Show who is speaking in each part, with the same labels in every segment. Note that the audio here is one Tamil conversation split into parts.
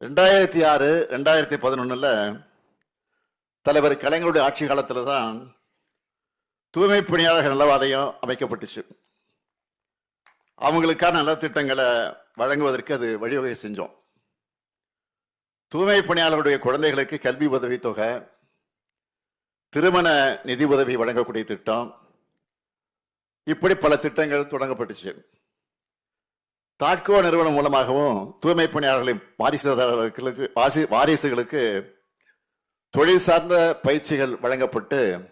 Speaker 1: ரெண்டாயிரத்தி ஆறு ரெண்டாயிரத்தி பதினொன்னுல தலைவர் கலைஞருடைய ஆட்சி காலத்துல தான் தூய்மை பணியாளர்கள் நலவாதையம் அமைக்கப்பட்டுச்சு. அவங்களுக்கான நலத்திட்டங்களை வழங்குவதற்கு அது வழிவகை செஞ்சோம். தூய்மை பணியாளருடைய குழந்தைகளுக்கு கல்வி உதவித்தொகை தொகை திருமண நிதி உதவி வழங்கக்கூடிய திட்டம் இப்படி பல திட்டங்கள் தொடங்கப்பட்டுச்சு. தாட்கோ நிறுவனம் மூலமாகவும் தூய்மை பணியாளர்களின் வாரிசுதாரர்களுக்கு வாசி- வாரிசுகளுக்கு தொழில் சார்ந்த பயிற்சிகள் வழங்கப்பட்டு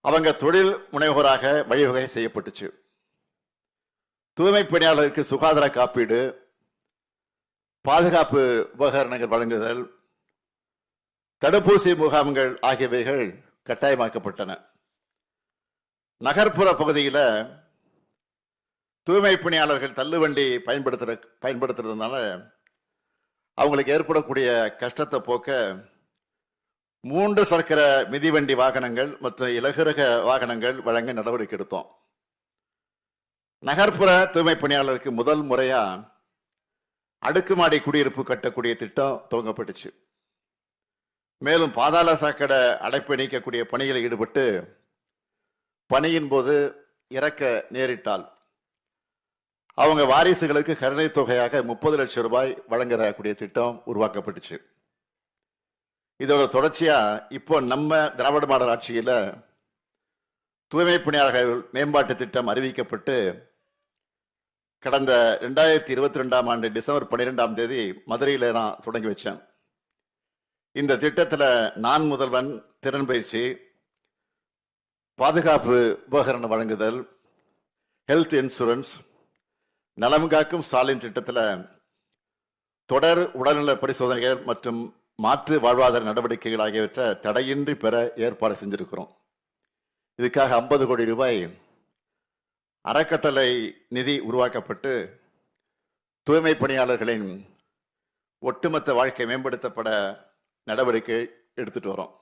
Speaker 1: அவங்க தொழில் முனைவோராக வழிவகை செய்யப்பட்டுச்சு. தூய்மை பணியாளருக்கு சுகாதார காப்பீடு பாதுகாப்பு உபகரணங்கள் வழங்குதல் தடுப்பூசி முகாம்கள் ஆகியவைகள் கட்டாயமாக்கப்பட்டன. நகர்ப்புற பகுதியில் தூய்மை பணியாளர்கள் தள்ளுவண்டி பயன்படுத்துற பயன்படுத்துறதுனால அவங்களுக்கு ஏற்படக்கூடிய கஷ்டத்தை போக்க மூன்று சக்கர மிதிவண்டி வாகனங்கள் மற்றும் இலகுரக வாகனங்கள் வழங்க நடவடிக்கை எடுத்தோம். நகர்ப்புற தூய்மை பணியாளருக்கு முதல் முறையா அடுக்குமாடி குடியிருப்பு கட்டக்கூடிய திட்டம் துவங்கப்பட்டுச்சு. மேலும் பாதாள சாக்கடை அடைப்பை நீக்கக்கூடிய பணிகளில் ஈடுபட்டு பணியின் போது இறக்க நேரிட்டால் அவங்க வாரிசுகளுக்கு கருணை தொகையாக முப்பது லட்சம் ரூபாய் வழங்கக்கூடிய திட்டம் உருவாக்கப்பட்டுச்சு. இதோட தொடர்ச்சியா இப்போ நம்ம திராவிட மாடல் ஆட்சியில் தூய்மை பணியாளர்கள் மேம்பாட்டு திட்டம் அறிவிக்கப்பட்டு கடந்த ரெண்டாயிரத்தி இருபத்தி ரெண்டாம் ஆண்டு டிசம்பர் பன்னிரெண்டாம் தேதி மதுரையில் நான் தொடங்கி வச்சேன். இந்த திட்டத்தில் நான் முதல்வன் திறன் பயிற்சி பாதுகாப்பு உபகரணம் வழங்குதல் ஹெல்த் இன்சூரன்ஸ் நலம் காக்கும் ஸ்டாலின் திட்டத்தில் தொடர் உடல்நல பரிசோதனைகள் மற்றும் மாற்று வாழ்வாதார நடவடிக்கைகள் ஆகியவற்றை தடையின்றி பெற ஏற்பாடு செஞ்சிருக்கிறோம். இதுக்காக ஐம்பது கோடி ரூபாய் அறக்கட்டளை நிதி உருவாக்கப்பட்டு தூய்மை பணியாளர்களின் ஒட்டுமொத்த வாழ்க்கை மேம்படுத்தப்பட நடவடிக்கை எடுத்துட்டு வரோம்.